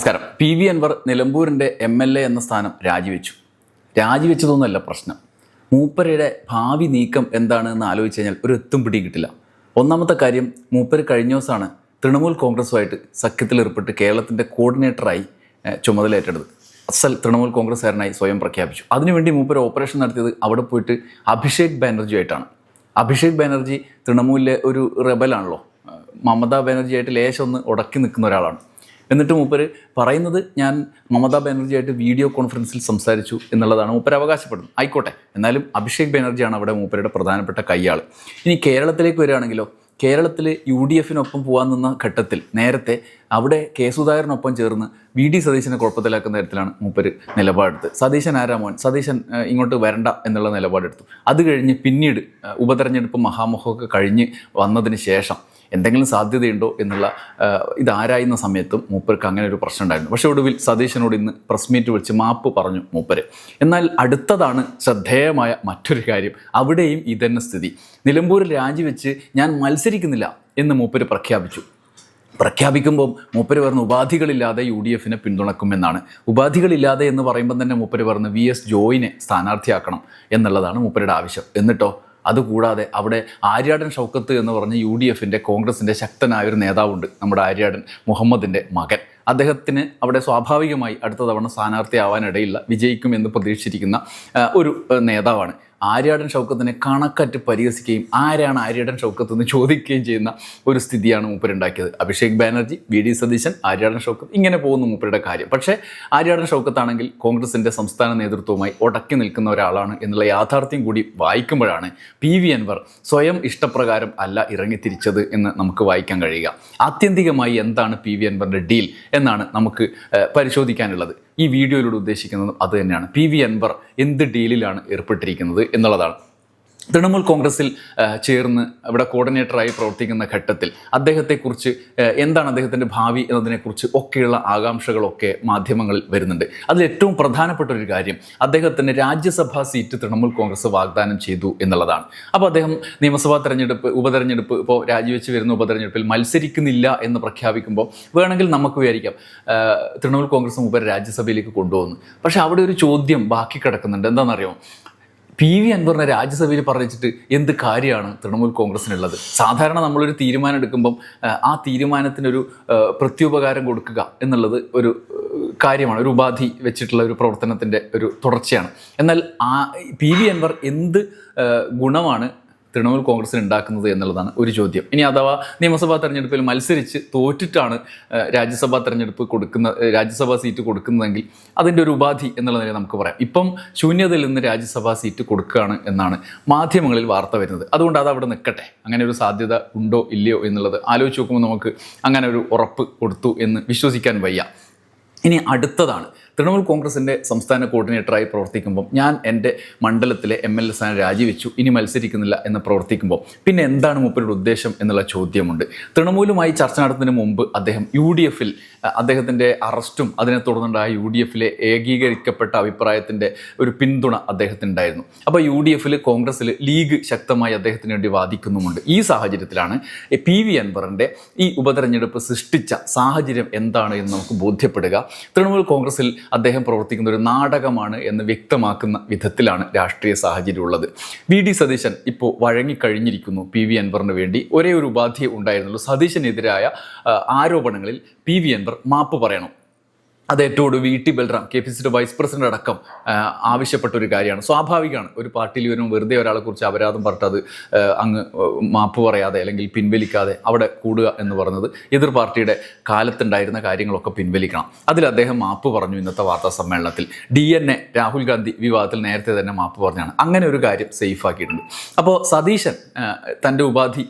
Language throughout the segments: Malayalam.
നമസ്കാരം. പി വി അൻവർ നിലമ്പൂരിന്റെ എം എൽ എ എന്ന സ്ഥാനം രാജിവെച്ചു. രാജിവെച്ചതൊന്നുമല്ല പ്രശ്നം. മൂപ്പരയുടെ ഭാവി നീക്കം എന്താണ് എന്ന് ആലോചിച്ച് കഴിഞ്ഞാൽ ഒരു എത്തും പിടി കിട്ടില്ല. ഒന്നാമത്തെ കാര്യം മൂപ്പര് കഴിഞ്ഞ ദിവസമാണ് തൃണമൂൽ കോൺഗ്രസുമായിട്ട് സഖ്യത്തിലേർപ്പെട്ട് കേരളത്തിന്റെ കോർഡിനേറ്ററായി ചുമതലയേറ്റെടുത്ത് അസൽ തൃണമൂൽ കോൺഗ്രസ്സുകാരനായി സ്വയം പ്രഖ്യാപിച്ചു. അതിനുവേണ്ടി മൂപ്പര് ഓപ്പറേഷൻ നടത്തിയത് അവിടെ പോയിട്ട് അഭിഷേക് ബാനർജിയായിട്ടാണ്. അഭിഷേക് ബാനർജി തൃണമൂലിലെ ഒരു റെബലാണല്ലോ. മമതാ ബാനർജിയായിട്ട് ലേശം ഒന്ന് ഉടക്കി നിൽക്കുന്ന ഒരാളാണ്. എന്നിട്ട് മൂപ്പർ പറയുന്നത് ഞാൻ മമതാ ബാനർജിയായിട്ട് വീഡിയോ കോൺഫറൻസിൽ സംസാരിച്ചു എന്നുള്ളതാണ് മൂപ്പർ അവകാശപ്പെടുന്നത്. ആയിക്കോട്ടെ. എന്നാലും അഭിഷേക് ബാനർജിയാണ് അവിടെ മൂപ്പരുടെ പ്രധാനപ്പെട്ട കയ്യാൾ ഇനി കേരളത്തിലേക്ക് വരികയാണെങ്കിലോ കേരളത്തിൽ യു ഡി എഫിനൊപ്പം പോകാൻ നിന്ന ഘട്ടത്തിൽ നേരത്തെ അവിടെ കെ സുധാകരനൊപ്പം ചേർന്ന് വി ഡി സതീശനെ കുഴപ്പത്തിലാക്കുന്ന തരത്തിലാണ് മൂപ്പര് നിലപാടെടുത്ത്. സതീശൻ ആരാമോൻ സതീശൻ ഇങ്ങോട്ട് വരണ്ട എന്നുള്ള നിലപാടെടുത്തു. അത് കഴിഞ്ഞ് പിന്നീട് ഉപതെരഞ്ഞെടുപ്പ് മഹാമുഖമൊക്കെ കഴിഞ്ഞ് വന്നതിന് ശേഷം എന്തെങ്കിലും സാധ്യതയുണ്ടോ എന്നുള്ള ഇതാരായുന്ന സമയത്തും മൂപ്പർക്ക് അങ്ങനെ ഒരു പ്രശ്നം ഉണ്ടായിരുന്നു. പക്ഷേ ഒടുവിൽ സതീശനോട് ഇന്ന് പ്രസ് മീറ്റ് വിളിച്ച് മാപ്പ് പറഞ്ഞു മൂപ്പര്. എന്നാൽ അടുത്തതാണ് ശ്രദ്ധേയമായ മറ്റൊരു കാര്യം. അവിടെയും ഇതന്നെ സ്ഥിതി. നിലമ്പൂരിൽ രാജിവെച്ച് ഞാൻ മത്സരിക്കുന്നില്ല എന്ന് മൂപ്പര് പ്രഖ്യാപിച്ചു. പ്രഖ്യാപിക്കുമ്പോൾ മൂപ്പര് പറഞ്ഞ ഉപാധികളില്ലാതെ യു ഡി എഫിനെ പിന്തുണക്കുമെന്നാണ്. ഉപാധികളില്ലാതെ എന്ന് പറയുമ്പോൾ തന്നെ മൂപ്പര് പറഞ്ഞ് വി എസ് ജോയിനെ സ്ഥാനാർത്ഥിയാക്കണം എന്നുള്ളതാണ് മൂപ്പരുടെ ആവശ്യം. എന്നിട്ടോ? അതുകൂടാതെ അവിടെ ആര്യാടൻ ഷൗക്കത്ത് എന്ന് പറഞ്ഞ യു ഡി എഫിന്റെ കോൺഗ്രസിന്റെ ശക്തനായ ഒരു നേതാവുണ്ട് നമ്മുടെ ആര്യാടൻ മുഹമ്മദിന്റെ മകൻ. അദ്ദേഹത്തിന് അവിടെ സ്വാഭാവികമായി അടുത്ത തവണ സ്ഥാനാർത്ഥിയാവാനിടയില്ല വിജയിക്കുമെന്ന് പ്രതീക്ഷിച്ചിരിക്കുന്ന ആ, ഒരു നേതാവാണ്. ആര്യാടൻ ഷൗക്കത്തിനെ കണക്കറ്റ് പരിഹസിക്കുകയും ആരാണ് ആര്യാടൻ ഷൗക്കത്ത് എന്ന് ചോദിക്കുകയും ചെയ്യുന്ന ഒരു സ്ഥിതിയാണ് മൂപ്പരുണ്ടാക്കിയത്. അഭിഷേക് ബാനർജി വി ഡി സതീശൻ ആര്യാടൻ ഷൗക്കത്ത് ഇങ്ങനെ പോകുന്നു മൂപ്പരുടെ കാര്യം. പക്ഷേ ആര്യാടൻ ഷൗക്കത്താണെങ്കിൽ കോൺഗ്രസിന്റെ സംസ്ഥാന നേതൃത്വവുമായി ഉടക്കി നിൽക്കുന്ന ഒരാളാണ് എന്നുള്ള യാഥാർത്ഥ്യം കൂടി വായിക്കുമ്പോഴാണ് പി വി അൻവർ സ്വയം ഇഷ്ടപ്രകാരം അല്ല ഇറങ്ങിത്തിരിച്ചത് എന്ന് നമുക്ക് വായിക്കാൻ കഴിയുക. ആത്യന്തികമായി എന്താണ് പി വി അൻവറിന്റെ ഡീൽ എന്നാണ് നമുക്ക് പരിശോധിക്കാനുള്ളത്. ഈ വീഡിയോയിലൂടെ ഉദ്ദേശിക്കുന്നതും അത് തന്നെയാണ്. പി വി അൻവർ എന്ത് ഡീലിലാണ് ഏർപ്പെട്ടിരിക്കുന്നത് എന്നുള്ളതാണ്. തൃണമൂൽ കോൺഗ്രസിൽ ചേർന്ന് ഇവിടെ കോർഡിനേറ്ററായി പ്രവർത്തിക്കുന്ന ഘട്ടത്തിൽ അദ്ദേഹത്തെക്കുറിച്ച് എന്താണ് അദ്ദേഹത്തിന്റെ ഭാവി എന്നതിനെക്കുറിച്ച് ഒക്കെയുള്ള ആകാംക്ഷകളൊക്കെ മാധ്യമങ്ങളിൽ വരുന്നുണ്ട്. അതിൽ ഏറ്റവും പ്രധാനപ്പെട്ട ഒരു കാര്യം അദ്ദേഹത്തിന് രാജ്യസഭാ സീറ്റ് തൃണമൂൽ കോൺഗ്രസ് വാഗ്ദാനം ചെയ്തു എന്നുള്ളതാണ്. അപ്പോൾ അദ്ദേഹം നിയമസഭാ തെരഞ്ഞെടുപ്പ് ഉപതെരഞ്ഞെടുപ്പ് ഇപ്പോൾ രാജിവെച്ച് വരുന്ന ഉപതെരഞ്ഞെടുപ്പിൽ മത്സരിക്കുന്നില്ല എന്ന് പ്രഖ്യാപിക്കുമ്പോൾ വേണമെങ്കിൽ നമുക്ക് വിചാരിക്കാം തൃണമൂൽ കോൺഗ്രസ് മുമ്പ് രാജ്യസഭയിലേക്ക് കൊണ്ടുപോകുന്നു പക്ഷേ അവിടെ ഒരു ചോദ്യം ബാക്കി കിടക്കുന്നുണ്ട്. എന്താണെന്നറിയോ പി വി അൻവറിനെ രാജ്യസഭയിൽ പറഞ്ഞിട്ട് എന്ത് കാര്യമാണ് തൃണമൂൽ കോൺഗ്രസിനുള്ളത്? സാധാരണ നമ്മളൊരു തീരുമാനം എടുക്കുമ്പം ആ, തീരുമാനത്തിനൊരു പ്രത്യുപകാരം കൊടുക്കുക എന്നുള്ളത് ഒരു കാര്യമാണ് ഒരു ഉപാധി വെച്ചിട്ടുള്ള ഒരു പ്രവർത്തനത്തിന്റെ ഒരു തുടർച്ചയാണ്. എന്നാൽ ആ പി വി അൻവർ എന്ത് ഗുണമാണ് തൃണമൂൽ കോൺഗ്രസിന് ഉണ്ടാക്കുന്നത് എന്നുള്ളതാണ് ഒരു ചോദ്യം. ഇനി അഥവാ നിയമസഭാ തെരഞ്ഞെടുപ്പിൽ മത്സരിച്ച് തോറ്റിട്ടാണ് രാജ്യസഭാ തെരഞ്ഞെടുപ്പ് കൊടുക്കുന്ന രാജ്യസഭാ സീറ്റ് കൊടുക്കുന്നതെങ്കിൽ അതിന്റെ ഒരു ഉപാധി എന്നുള്ള നിലയിൽ നമുക്ക് പറയാം. ഇപ്പം ശൂന്യതയിൽ നിന്ന് രാജ്യസഭാ സീറ്റ് കൊടുക്കുകയാണ് എന്നാണ് മാധ്യമങ്ങളിൽ വാർത്ത വരുന്നത്. അതുകൊണ്ട് അത് അവിടെ നിൽക്കട്ടെ. അങ്ങനെ ഒരു സാധ്യത ഉണ്ടോ ഇല്ലയോ എന്നുള്ളത് ആലോചിച്ച് നോക്കുമ്പോൾ നമുക്ക് അങ്ങനെ ഒരു ഉറപ്പ് കൊടുത്തു എന്ന് വിശ്വസിക്കാൻ വയ്യ. ഇനി അടുത്തതാണ്. തൃണമൂൽ കോൺഗ്രസിന്റെ സംസ്ഥാന കോർഡിനേറ്ററായി പ്രവർത്തിക്കുമ്പോൾ ഞാൻ എന്റെ മണ്ഡലത്തിലെ എം എൽ എ സ്ഥാനം രാജിവെച്ചു ഇനി മത്സരിക്കുന്നില്ല എന്ന് പ്രവർത്തിക്കുമ്പോൾ പിന്നെ എന്താണ് മൂപ്പരുടെ ഉദ്ദേശം എന്നുള്ള ചോദ്യമുണ്ട്. തൃണമൂലുമായി ചർച്ച നടത്തുന്നതിന് മുമ്പ് അദ്ദേഹം യു ഡി എഫിൽ അദ്ദേഹത്തിന്റെ അറസ്റ്റും അതിനെ തുടർന്നുണ്ടായ യു ഡി എഫിലെ ഏകീകരിക്കപ്പെട്ട അഭിപ്രായത്തിന്റെ ഒരു പിന്തുണ അദ്ദേഹത്തിനുണ്ടായിരുന്നു. അപ്പോൾ യു ഡി എഫിൽ കോൺഗ്രസ്സിൽ ലീഗ് ശക്തമായി അദ്ദേഹത്തിന് വേണ്ടി വാദിക്കുന്നുമുണ്ട്. ഈ സാഹചര്യത്തിലാണ് പി വി അൻവറിന്റെ ഈ ഉപതെരഞ്ഞെടുപ്പ് സൃഷ്ടിച്ച സാഹചര്യം എന്താണ് എന്ന് നമുക്ക് ബോധ്യപ്പെടുക. തൃണമൂൽ കോൺഗ്രസിൽ അദ്ദേഹം പ്രവർത്തിക്കുന്ന ഒരു നാടകമാണ് എന്ന് വ്യക്തമാക്കുന്ന വിധത്തിലാണ് രാഷ്ട്രീയ സാഹചര്യം ഉള്ളത്. വി. ഡി. സതീശൻ ഇപ്പോൾ വഴങ്ങിക്കഴിഞ്ഞിരിക്കുന്നു പി. വി. അൻവറിന് വേണ്ടി. ഒരേ ഒരു ഉപാധിയെ ഉണ്ടായിരുന്നുള്ളൂ. സതീശനെതിരായ ആരോപണങ്ങളിൽ പി. വി. അൻവർ മാപ്പ് പറയണം. ഒടുവിൽ V T Balram K P സിയുടെ വൈസ് പ്രസിഡന്റ് അടക്കം ആവശ്യപ്പെട്ട ഒരു കാര്യമാണ്. സ്വാഭാവികമാണ്. ഒരു പാർട്ടിയിൽ വരും വെറുതെ ഒരാളെ കുറിച്ച് അപരാധം പറഞ്ഞത് അത് അങ്ങ് മാപ്പ് പറയാതെ അല്ലെങ്കിൽ പിൻവലിക്കാതെ അവിടെ കൂടുക എന്ന് പറഞ്ഞത് എതിർ പാർട്ടിയുടെ കാലത്തുണ്ടായിരുന്ന കാര്യങ്ങളൊക്കെ പിൻവലിക്കണം. അതിൽ അദ്ദേഹം മാപ്പ് പറഞ്ഞു ഇന്നത്തെ വാർത്താ സമ്മേളനത്തിൽ. D N A Rahul Gandhi വിവാദത്തിൽ നേരത്തെ തന്നെ മാപ്പ് പറഞ്ഞാണ്. അങ്ങനെ ഒരു കാര്യം സേഫ് ആക്കിയിട്ടുണ്ട്. അപ്പോൾ സതീശൻ തന്റെ ഉപാധി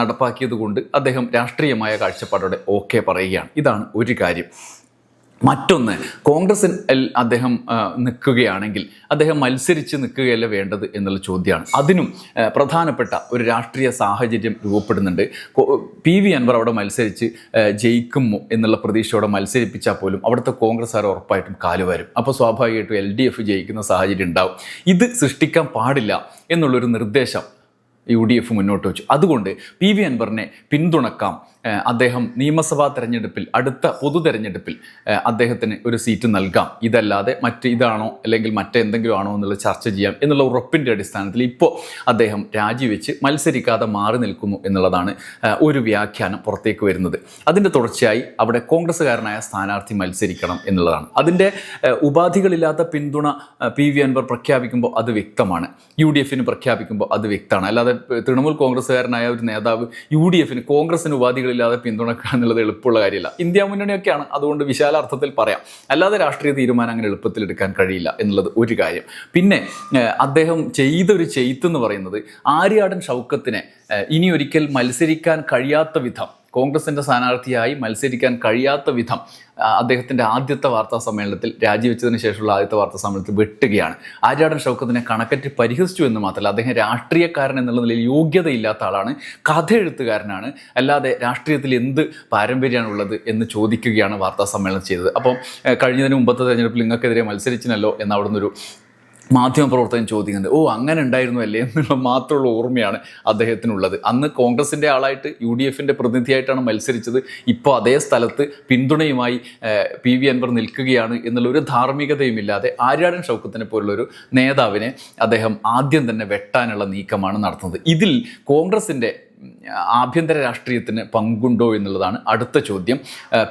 നടപ്പാക്കിയത് കൊണ്ട് അദ്ദേഹം രാഷ്ട്രീയമായ കാഴ്ചപ്പാടോടെ ഓക്കെ പറയുകയാണ്. ഇതാണ് ഒരു കാര്യം. മറ്റൊന്ന് കോൺഗ്രസിൽ അദ്ദേഹം നിൽക്കുകയാണെങ്കിൽ അദ്ദേഹം മത്സരിച്ച് നിൽക്കുകയല്ല വേണ്ടത് എന്നുള്ള ചോദ്യമാണ്. അതിനും പ്രധാനപ്പെട്ട ഒരു രാഷ്ട്രീയ സാഹചര്യം രൂപപ്പെടുന്നുണ്ട്. പി വി അൻവർ അവിടെ മത്സരിച്ച് ജയിക്കുമോ എന്നുള്ള പ്രതീക്ഷയോടെ മത്സരിപ്പിച്ചാൽ പോലും അവിടുത്തെ കോൺഗ്രസ്സുകാർ ഉറപ്പായിട്ടും കാലുവരും. അപ്പോൾ സ്വാഭാവികമായിട്ടും എൽ ഡി എഫ് ജയിക്കുന്ന സാഹചര്യം ഉണ്ടാവും. ഇത് സൃഷ്ടിക്കാൻ പാടില്ല എന്നുള്ളൊരു നിർദ്ദേശം യു ഡി എഫ് മുന്നോട്ട് വെച്ചു. അതുകൊണ്ട് പി വി അൻവറിനെ പിന്തുണക്കാം അദ്ദേഹം നിയമസഭാ തെരഞ്ഞെടുപ്പിൽ അടുത്ത പൊതു തെരഞ്ഞെടുപ്പിൽ അദ്ദേഹത്തിന് ഒരു സീറ്റ് നൽകാം. ഇതല്ലാതെ മറ്റ് ഇതാണോ അല്ലെങ്കിൽ മറ്റെന്തെങ്കിലും ആണോ എന്നുള്ളത് ചർച്ച ചെയ്യാം എന്നുള്ള ഉറപ്പിന്റെ അടിസ്ഥാനത്തിൽ ഇപ്പോൾ അദ്ദേഹം രാജിവെച്ച് മത്സരിക്കാതെ മാറി നിൽക്കുന്നു എന്നുള്ളതാണ് ഒരു വ്യാഖ്യാനം പുറത്തേക്ക് വരുന്നത്. അതിന്റെ തുടർച്ചയായി അവിടെ കോൺഗ്രസ്സുകാരനായ സ്ഥാനാർത്ഥി മത്സരിക്കണം എന്നുള്ളതാണ്. അതിന്റെ ഉപാധികളില്ലാത്ത പിന്തുണ പി വി അൻവർ പ്രഖ്യാപിക്കുമ്പോൾ അത് വ്യക്തമാണ്. യു ഡി എഫിന് പ്രഖ്യാപിക്കുമ്പോൾ അത് വ്യക്തമാണ്. അല്ലാതെ തൃണമൂൽ കോൺഗ്രസ്സുകാരനായ ഒരു നേതാവ് യു ഡി എഫിന് കോൺഗ്രസിന് ഉപാധികളില്ലാതെ പിന്തുണക്കുക എന്നുള്ളത് എളുപ്പമുള്ള കാര്യമില്ല. ഇന്ത്യ മുന്നണിയൊക്കെയാണ്. അതുകൊണ്ട് വിശാല അർത്ഥത്തിൽ പറയാം. അല്ലാതെ രാഷ്ട്രീയ തീരുമാനം അങ്ങനെ എളുപ്പത്തിൽ എടുക്കാൻ കഴിയില്ല എന്നുള്ളത് ഒരു കാര്യം. പിന്നെ അദ്ദേഹം ചെയ്തൊരു ചെയ്ത്ത് എന്ന് പറയുന്നത് ആര്യാടൻ ഷൗക്കത്തിനെ ഇനി ഒരിക്കൽ മത്സരിക്കാൻ കഴിയാത്ത വിധം കോൺഗ്രസിന്റെ സ്ഥാനാർത്ഥിയായി മത്സരിക്കാൻ കഴിയാത്ത വിധം അദ്ദേഹത്തിന്റെ ആദ്യത്തെ വാർത്താ സമ്മേളനത്തിൽ രാജിവെച്ചതിന് ശേഷമുള്ള ആദ്യത്തെ വാർത്താ സമ്മേളനത്തിൽ വെട്ടുകയാണ്. ആര്യാടൻ ഷൗക്കത്തിനെ കണക്കറ്റ് പരിഹസിച്ചു എന്ന് മാത്രമല്ല അദ്ദേഹം രാഷ്ട്രീയക്കാരൻ എന്നുള്ള നിലയിൽ യോഗ്യതയില്ലാത്ത ആളാണ് കഥ എഴുത്തുകാരനാണ് അല്ലാതെ രാഷ്ട്രീയത്തിൽ എന്ത് പാരമ്പര്യമാണുള്ളത് എന്ന് ചോദിക്കുകയാണ് വാർത്താ സമ്മേളനം ചെയ്തത്. അപ്പം കഴിഞ്ഞതിന് മുമ്പത്തെ തെരഞ്ഞെടുപ്പിൽ നിങ്ങൾക്കെതിരെ മത്സരിച്ചിനല്ലോ എന്ന് ഒരു മാധ്യമപ്രവർത്തകൻ ചോദിക്കുന്നത് ഓ അങ്ങനെ ഉണ്ടായിരുന്നു അല്ലേ? എന്നുള്ള മാത്രമുള്ള ഓർമ്മയാണ് അദ്ദേഹത്തിനുള്ളത്. അന്ന് കോൺഗ്രസിന്റെ ആളായിട്ട് യു ഡി എഫിന്റെ പ്രതിനിധിയായിട്ടാണ് മത്സരിച്ചത്. ഇപ്പോൾ അതേ സ്ഥലത്ത് പിന്തുണയുമായി പി വി അൻവർ നിൽക്കുകയാണ് എന്നുള്ള ഒരു ധാർമ്മികതയുമില്ലാതെ ആര്യാടൻ ഷൗക്കത്തിനെ പോലുള്ളൊരു നേതാവിനെ അദ്ദേഹം ആദ്യം തന്നെ വെട്ടാനുള്ള നീക്കമാണ് നടത്തുന്നത്. ഇതിൽ കോൺഗ്രസിന്റെ ആഭ്യന്തര രാഷ്ട്രീയത്തിന് പങ്കുണ്ടോ എന്നുള്ളതാണ് അടുത്ത ചോദ്യം.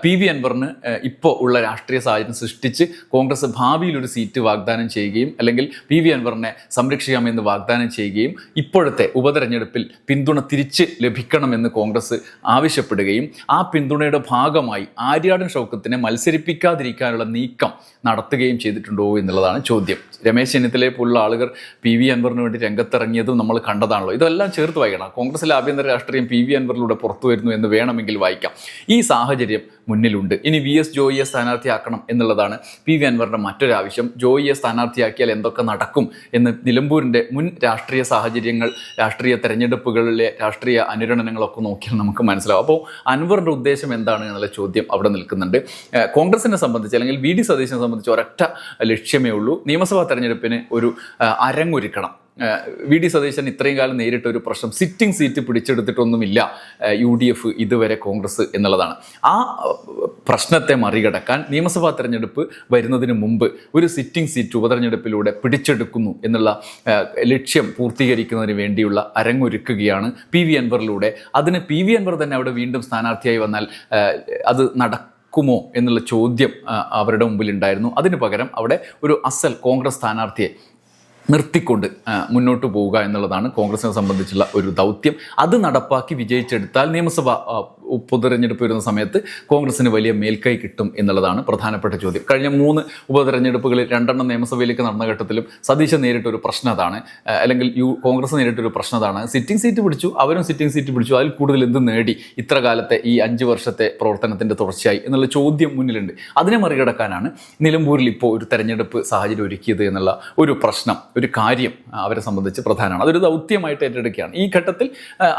പി വി അൻവറിന് ഇപ്പോൾ ഉള്ള രാഷ്ട്രീയ സാഹചര്യം സൃഷ്ടിച്ച് കോൺഗ്രസ് ഭാവിയിൽ ഒരു സീറ്റ് വാഗ്ദാനം ചെയ്യുകയും അല്ലെങ്കിൽ പി വി അൻവറിനെ സംരക്ഷിക്കാമെന്ന് വാഗ്ദാനം ചെയ്യുകയും ഇപ്പോഴത്തെ ഉപതെരഞ്ഞെടുപ്പിൽ പിന്തുണ തിരിച്ച് ലഭിക്കണമെന്ന് കോൺഗ്രസ് ആവശ്യപ്പെടുകയും ആ പിന്തുണയുടെ ഭാഗമായി ആര്യാടൻ ഷൗക്കത്തിനെ മത്സരിപ്പിക്കാതിരിക്കാനുള്ള നീക്കം നടത്തുകയും ചെയ്തിട്ടുണ്ടോ എന്നുള്ളതാണ് ചോദ്യം. രമേശ് ചെന്നിത്തലയെ പോലുള്ള ആളുകൾ പി വി അൻവറിന് വേണ്ടി രംഗത്തിറങ്ങിയതും നമ്മൾ കണ്ടതാണല്ലോ. ഇതെല്ലാം ചേർത്ത് വായിക്കണം. കോൺഗ്രസിലെ ആഭ്യന്തര രാഷ്ട്രീയം പി വി അൻവറിലൂടെ പുറത്തു വരുന്നു എന്ന് വേണമെങ്കിൽ വായിക്കാം. ഈ സാഹചര്യം മുന്നിലുണ്ട്. ഇനി വി എസ് ജോയിയെ സ്ഥാനാർത്ഥിയാക്കണം എന്നുള്ളതാണ് പി വി അൻവറിന്റെ മറ്റൊരാവശ്യം ജോയിയെ സ്ഥാനാർത്ഥിയാക്കിയാൽ എന്തൊക്കെ നടക്കും എന്ന് നിലമ്പൂരിന്റെ മുൻ രാഷ്ട്രീയ സാഹചര്യങ്ങൾ രാഷ്ട്രീയ തെരഞ്ഞെടുപ്പുകളിലെ രാഷ്ട്രീയ അനുരണനങ്ങളൊക്കെ നോക്കിയാൽ നമുക്ക് മനസ്സിലാവും. അപ്പോൾ അൻവറിന്റെ ഉദ്ദേശം എന്താണ് എന്നുള്ള ചോദ്യം അവിടെ നിൽക്കുന്നുണ്ട്. കോൺഗ്രസിനെ സംബന്ധിച്ച് അല്ലെങ്കിൽ വി ഡി സതീശനെ സംബന്ധിച്ച് ഒരൊറ്റ ലക്ഷ്യമേ ഉള്ളൂ. നിയമസഭാ തെരഞ്ഞെടുപ്പിന് ഒരു അരങ്ങൊരുക്കണം. വി ഡി സതീശൻ ഇത്രയും കാലം നേരിട്ട ഒരു പ്രശ്നം സിറ്റിംഗ് സീറ്റ് പിടിച്ചെടുത്തിട്ടൊന്നുമില്ല യു ഡി എഫ് ഇതുവരെ കോൺഗ്രസ് എന്നുള്ളതാണ്. ആ പ്രശ്നത്തെ മറികടക്കാൻ നിയമസഭാ തെരഞ്ഞെടുപ്പ് വരുന്നതിന് മുമ്പ് ഒരു സിറ്റിംഗ് സീറ്റ് ഉപതെരഞ്ഞെടുപ്പിലൂടെ പിടിച്ചെടുക്കുന്നു എന്നുള്ള ലക്ഷ്യം പൂർത്തീകരിക്കുന്നതിന് വേണ്ടിയുള്ള അരങ്ങൊരുക്കുകയാണ് പി വി അൻവറിലൂടെ. അതിന് പി വി അൻവർ തന്നെ അവിടെ വീണ്ടും സ്ഥാനാർത്ഥിയായി വന്നാൽ അത് അത് നടക്കുമോ എന്നുള്ള ചോദ്യം അവരുടെ മുമ്പിൽ ഉണ്ടായിരുന്നു അതിന് പകരം അവിടെ ഒരു അസൽ കോൺഗ്രസ് സ്ഥാനാർത്ഥിയെ നിർത്തിക്കൊണ്ട് മുന്നോട്ട് പോവുക എന്നുള്ളതാണ് കോൺഗ്രസിനെ സംബന്ധിച്ചുള്ള ഒരു ദൗത്യം. അത് നടപ്പാക്കി വിജയിച്ചെടുത്താൽ നിയമസഭ ഉപതെരഞ്ഞെടുപ്പ് വരുന്ന സമയത്ത് കോൺഗ്രസിന് വലിയ മേൽക്കൈ കിട്ടും എന്നുള്ളതാണ് പ്രധാനപ്പെട്ട ചോദ്യം. കഴിഞ്ഞ മൂന്ന് ഉപതെരഞ്ഞെടുപ്പുകളിൽ രണ്ടെണ്ണം നിയമസഭയിലേക്ക് നടന്ന ഘട്ടത്തിലും സതീശൻ നേരിട്ടൊരു പ്രശ്നം അതാണ്. അല്ലെങ്കിൽ യു കോൺഗ്രസ് നേരിട്ടൊരു പ്രശ്നം അതാണ്. സിറ്റിംഗ് സീറ്റ് പിടിച്ചു അവരും സിറ്റിംഗ് സീറ്റ് പിടിച്ചു. അതിൽ കൂടുതൽ എന്ത് നേടി ഇത്ര കാലത്തെ ഈ അഞ്ച് വർഷത്തെ പ്രവർത്തനത്തിന്റെ തുടർച്ചയായി എന്നുള്ള ചോദ്യം മുന്നിലുണ്ട്. അതിനെ മറികടക്കാനാണ് നിലമ്പൂരിൽ ഇപ്പോൾ ഒരു തെരഞ്ഞെടുപ്പ് സാഹചര്യം ഒരുക്കിയത് എന്നുള്ള ഒരു പ്രശ്നം ഒരു കാര്യം അവരെ സംബന്ധിച്ച് പ്രധാനമാണ്. അതൊരു ദൗത്യമായിട്ട് ഏറ്റെടുക്കുകയാണ്. ഈ ഘട്ടത്തിൽ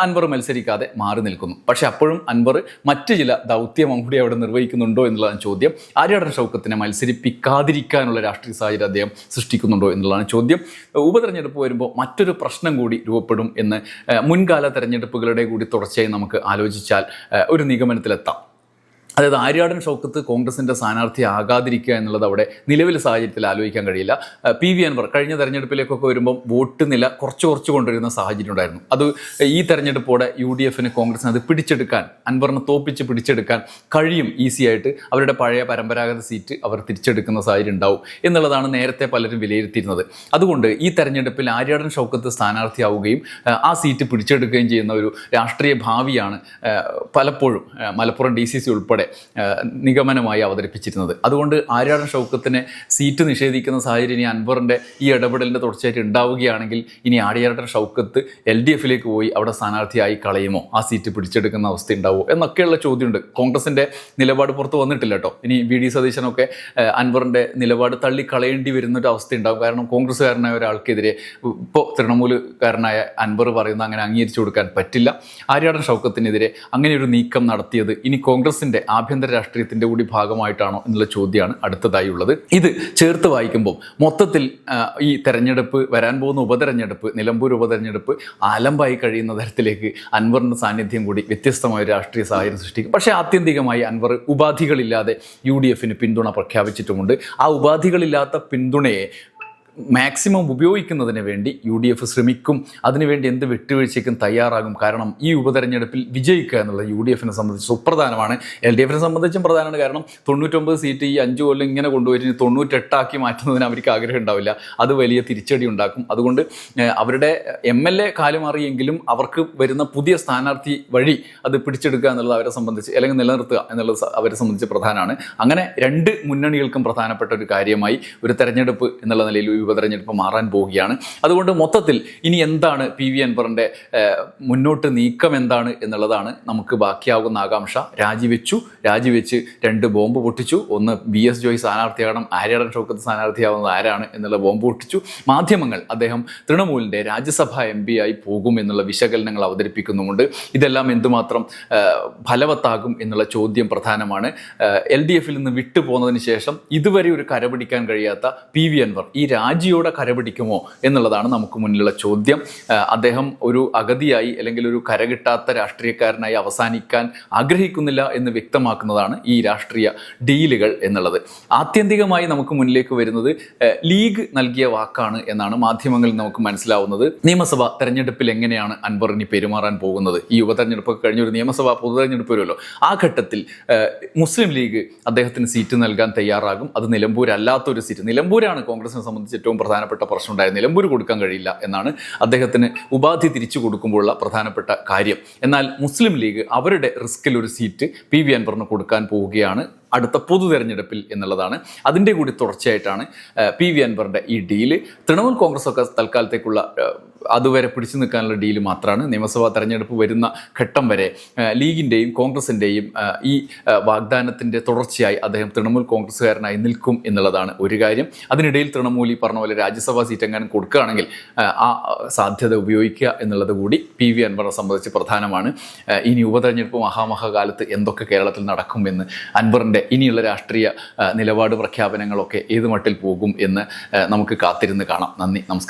അൻവർ മത്സരിക്കാതെ മാറി നിൽക്കുന്നു. പക്ഷേ അപ്പോഴും അൻവർ മറ്റ് ചില ദൗത്യം കൂടി അവിടെ നിർവഹിക്കുന്നുണ്ടോ എന്നുള്ളതാണ് ചോദ്യം. ആര്യാടൻ ഷൗക്കത്തിനെ മത്സരിപ്പിക്കാതിരിക്കാനുള്ള രാഷ്ട്രീയ സാഹചര്യം അദ്ദേഹം സൃഷ്ടിക്കുന്നുണ്ടോ എന്നുള്ളതാണ് ചോദ്യം. ഉപതെരഞ്ഞെടുപ്പ് വരുമ്പോൾ മറ്റൊരു പ്രശ്നം കൂടി രൂപപ്പെടും എന്ന് മുൻകാല തെരഞ്ഞെടുപ്പുകളുടെ കൂടി തുടർച്ചയായി നമുക്ക് ആലോചിച്ചാൽ ഒരു നിഗമനത്തിലെത്താം. അതായത് ആര്യാടൻ ഷൗക്കത്ത് കോൺഗ്രസിന്റെ സ്ഥാനാർത്ഥി ആകാതിരിക്കുക എന്നുള്ളത് അവിടെ നിലവിലെ സാഹചര്യത്തിൽ ആലോചിക്കാൻ കഴിയില്ല. പി വി അൻവർ കഴിഞ്ഞ തെരഞ്ഞെടുപ്പിലേക്കൊക്കെ വരുമ്പം വോട്ട് നില കുറച്ച് കുറച്ച് കൊണ്ടുവരുന്ന സാഹചര്യം ഉണ്ടായിരുന്നു. അത് ഈ തെരഞ്ഞെടുപ്പോടെ യു ഡി എഫിന് കോൺഗ്രസിന് അത് പിടിച്ചെടുക്കാൻ അൻവറിനെ തോപ്പിച്ച് പിടിച്ചെടുക്കാൻ കഴിയും ഈസി ആയിട്ട് അവരുടെ പഴയ പരമ്പരാഗത സീറ്റ് അവർ തിരിച്ചെടുക്കുന്ന സാഹചര്യം ഉണ്ടാവും എന്നുള്ളതാണ് നേരത്തെ പലരും വിലയിരുത്തിയിരുന്നത്. അതുകൊണ്ട് ഈ തെരഞ്ഞെടുപ്പിൽ ആര്യാടൻ ഷൗക്കത്ത് സ്ഥാനാർത്ഥിയാവുകയും ആ സീറ്റ് പിടിച്ചെടുക്കുകയും ചെയ്യുന്ന ഒരു രാഷ്ട്രീയ ഭാവിയാണ് പലപ്പോഴും മലപ്പുറം ഡി സി സി ഉൾപ്പെടെ നിഗമനമായി അവതരിപ്പിച്ചിരുന്നത്. അതുകൊണ്ട് ആര്യാടൻ ഷൗക്കത്തിന് സീറ്റ് നിഷേധിക്കുന്ന സാഹചര്യം ഇനി അൻവറിന്റെ ഈ ഇടപെടലിന്റെ തുടർച്ചയായിട്ട് ഉണ്ടാവുകയാണെങ്കിൽ ഇനി ആര്യാടൻ ഷൗക്കത്ത് എൽ ഡി എഫിലേക്ക് പോയി അവിടെ സ്ഥാനാർത്ഥിയായി കളയുമോ? ആ സീറ്റ് പിടിച്ചെടുക്കുന്ന അവസ്ഥ ഉണ്ടാവുമോ എന്നൊക്കെയുള്ള ചോദ്യമുണ്ട്. കോൺഗ്രസിന്റെ നിലപാട് പുറത്ത് വന്നിട്ടില്ല കേട്ടോ. ഇനി വി ഡി സതീശനൊക്കെ അൻവറിന്റെ നിലപാട് തള്ളിക്കളയേണ്ടി വരുന്നൊരു അവസ്ഥ ഉണ്ടാവും കാരണം കോൺഗ്രസ്സുകാരനായ ഒരാൾക്കെതിരെ ഇപ്പോൾ തൃണമൂലുകാരനായ അൻവർ പറയുന്ന അങ്ങനെ അംഗീകരിച്ചു കൊടുക്കാൻ പറ്റില്ല. ആര്യാടൻ ഷൗക്കത്തിനെതിരെ അങ്ങനെ ഒരു നീക്കം നടത്തിയത് ഇനി കോൺഗ്രസിന്റെ ആഭ്യന്തര രാഷ്ട്രീയത്തിന്റെ കൂടി ഭാഗമായിട്ടാണോ എന്നുള്ള ചോദ്യമാണ് അടുത്തതായി ഉള്ളത്. ഇത് ചേർത്ത് വായിക്കുമ്പോൾ മൊത്തത്തിൽ ഈ തെരഞ്ഞെടുപ്പ് വരാൻ പോകുന്ന ഉപതെരഞ്ഞെടുപ്പ് നിലമ്പൂർ ഉപതെരഞ്ഞെടുപ്പ് ആലമ്പായി കഴിയുന്ന തരത്തിലേക്ക് അൻവറിന്റെ സാന്നിധ്യം കൂടി വ്യത്യസ്തമായ രാഷ്ട്രീയ സാഹചര്യം സൃഷ്ടിക്കും. പക്ഷേ ആത്യന്തികമായി അൻവർ ഉപാധികളില്ലാതെ യു ഡി എഫിന് പിന്തുണ പ്രഖ്യാപിച്ചിട്ടുമുണ്ട്. ആ ഉപാധികളില്ലാത്ത പിന്തുണയെ മാക്സിമം ഉപയോഗിക്കുന്നതിന് വേണ്ടി യു ഡി എഫ് ശ്രമിക്കും. അതിനുവേണ്ടി എന്ത് വിട്ടുവീഴ്ചയ്ക്കും തയ്യാറാകും. കാരണം ഈ ഉപതെരഞ്ഞെടുപ്പിൽ വിജയിക്കുക എന്നുള്ളത് യു ഡി എഫിനെ സംബന്ധിച്ച് സുപ്രധാനമാണ്. എൽ ഡി എഫിനെ സംബന്ധിച്ചും പ്രധാനമാണ്. കാരണം തൊണ്ണൂറ്റൊമ്പത് സീറ്റ് ഈ അഞ്ച് കൊല്ലം ഇങ്ങനെ കൊണ്ടുപോയി തൊണ്ണൂറ്റെട്ടാക്കി മാറ്റുന്നതിന് അവർക്ക് ആഗ്രഹം ഉണ്ടാവില്ല. അത് വലിയ തിരിച്ചടി ഉണ്ടാക്കും. അതുകൊണ്ട് അവരുടെ എം എൽ എ കാലുമാറിയെങ്കിലും അവർക്ക് വരുന്ന പുതിയ സ്ഥാനാർത്ഥി വഴി അത് പിടിച്ചെടുക്കുക എന്നുള്ളത് അവരെ സംബന്ധിച്ച് അല്ലെങ്കിൽ നിലനിർത്തുക എന്നുള്ളത് അവരെ സംബന്ധിച്ച് പ്രധാനമാണ്. അങ്ങനെ രണ്ട് മുന്നണികൾക്കും പ്രധാനപ്പെട്ട ഒരു കാര്യമായി ഒരു തെരഞ്ഞെടുപ്പ് എന്നുള്ള നിലയിൽ ഉപതെരഞ്ഞെടുപ്പ് മാറാൻ പോവുകയാണ്. അതുകൊണ്ട് മൊത്തത്തിൽ ഇനി എന്താണ് പി വി അൻവറിന്റെ മുന്നോട്ട് നീക്കം എന്താണ് എന്നുള്ളതാണ് നമുക്ക് ബാക്കിയാകുന്ന ആകാംക്ഷ. രാജിവെച്ചു. രാജിവെച്ച് രണ്ട് ബോംബ് പൊട്ടിച്ചു. ഒന്ന് ബി എസ് ജോയ് സ്ഥാനാർത്ഥിയാകണം. ആര്യാടൻ ഷൗക്കത്ത് സ്ഥാനാർത്ഥിയാവുന്നത് ആരാണ് എന്നുള്ള ബോംബ് പൊട്ടിച്ചു. മാധ്യമങ്ങൾ അദ്ദേഹം തൃണമൂലിന്റെ രാജ്യസഭാ എം പി ആയി പോകും എന്നുള്ള വിശകലനങ്ങൾ അവതരിപ്പിക്കുന്നുമുണ്ട്. ഇതെല്ലാം എന്തുമാത്രം ഫലവത്താകും എന്നുള്ള ചോദ്യം പ്രധാനമാണ്. എൽ ഡി എഫിൽ നിന്ന് വിട്ടുപോകുന്നതിന് ശേഷം ഇതുവരെ ഒരു കരപിടിക്കാൻ കഴിയാത്ത പി വി അൻവർ ഈ രാജിയോടെ കരപിടിക്കുമോ എന്നുള്ളതാണ് നമുക്ക് മുന്നിലുള്ള ചോദ്യം. അദ്ദേഹം ഒരു അഗതിയായി അല്ലെങ്കിൽ ഒരു കരകിട്ടാത്ത രാഷ്ട്രീയക്കാരനായി അവസാനിക്കാൻ ആഗ്രഹിക്കുന്നില്ല എന്ന് വ്യക്തമാക്കുന്നതാണ് ഈ രാഷ്ട്രീയ ഡീലുകൾ എന്നുള്ളത്. ആത്യന്തികമായി നമുക്ക് മുന്നിലേക്ക് വരുന്നത് ലീഗ് നൽകിയ വാക്കാണ് എന്നാണ് മാധ്യമങ്ങളിൽ നമുക്ക് മനസ്സിലാവുന്നത്. നിയമസഭ തെരഞ്ഞെടുപ്പിൽ എങ്ങനെയാണ് അൻവർ ഇനി പെരുമാറാൻ പോകുന്നത്? ഈ ഉപതെരഞ്ഞെടുപ്പൊക്കെ കഴിഞ്ഞ ഒരു നിയമസഭാ പൊതുതെരഞ്ഞെടുപ്പ് വരുമല്ലോ. ആ ഘട്ടത്തിൽ മുസ്ലിം ലീഗ് അദ്ദേഹത്തിന് സീറ്റ് നൽകാൻ തയ്യാറാകും. അത് നിലമ്പൂർ അല്ലാത്തൊരു സീറ്റ്. നിലമ്പൂരാണ് കോൺഗ്രസിനെ സംബന്ധിച്ച് ഏറ്റവും പ്രധാനപ്പെട്ട പ്രശ്നം ഉണ്ടായത് നിലമ്പൂർ കൊടുക്കാൻ കഴിയില്ല എന്നാണ് അദ്ദേഹത്തിന് ഉപാധി തിരിച്ചു കൊടുക്കുമ്പോഴുള്ള പ്രധാനപ്പെട്ട കാര്യം. എന്നാൽ മുസ്ലിം ലീഗ് അവരുടെ റിസ്കിൽ ഒരു സീറ്റ് പി. വി. അൻവറിന് കൊടുക്കാൻ പോവുകയാണ് അടുത്ത പൊതു തെരഞ്ഞെടുപ്പിൽ എന്നുള്ളതാണ്. അതിന്റെ കൂടി തുടർച്ചയായിട്ടാണ് പി. വി. അൻവറിന്റെ ഈ ഡീൽ. തൃണമൂൽ കോൺഗ്രസ് ഒക്കെ തൽക്കാലത്തേക്കുള്ള അതുവരെ പിടിച്ചു നിൽക്കാനുള്ള ഡീൽ മാത്രമാണ്. നിയമസഭാ തെരഞ്ഞെടുപ്പ് വരുന്ന ഘട്ടം വരെ ലീഗിന്റെയും കോൺഗ്രസിന്റെയും ഈ വാഗ്ദാനത്തിന്റെ തുടർച്ചയായി അദ്ദേഹം തൃണമൂൽ കോൺഗ്രസ്സുകാരനായി നിൽക്കും എന്നുള്ളതാണ് ഒരു കാര്യം. അതിനിടയിൽ തൃണമൂൽ ഈ പറഞ്ഞ പോലെ രാജ്യസഭാ സീറ്റ് എങ്ങാനും കൊടുക്കുകയാണെങ്കിൽ ആ, സാധ്യത ഉപയോഗിക്കുക എന്നുള്ളത് കൂടി പി വി അൻവറിനെ സംബന്ധിച്ച് പ്രധാനമാണ്. ഇനി ഉപതെരഞ്ഞെടുപ്പ് മഹാമഹാകാലത്ത് എന്തൊക്കെ കേരളത്തിൽ നടക്കുമെന്ന് അൻവറിന്റെ ഇനിയുള്ള രാഷ്ട്രീയ നിലപാട് പ്രഖ്യാപനങ്ങളൊക്കെ ഏത് മട്ടിൽ പോകും എന്ന് നമുക്ക് കാത്തിരുന്ന് കാണാം. നന്ദി നമസ്കാരം.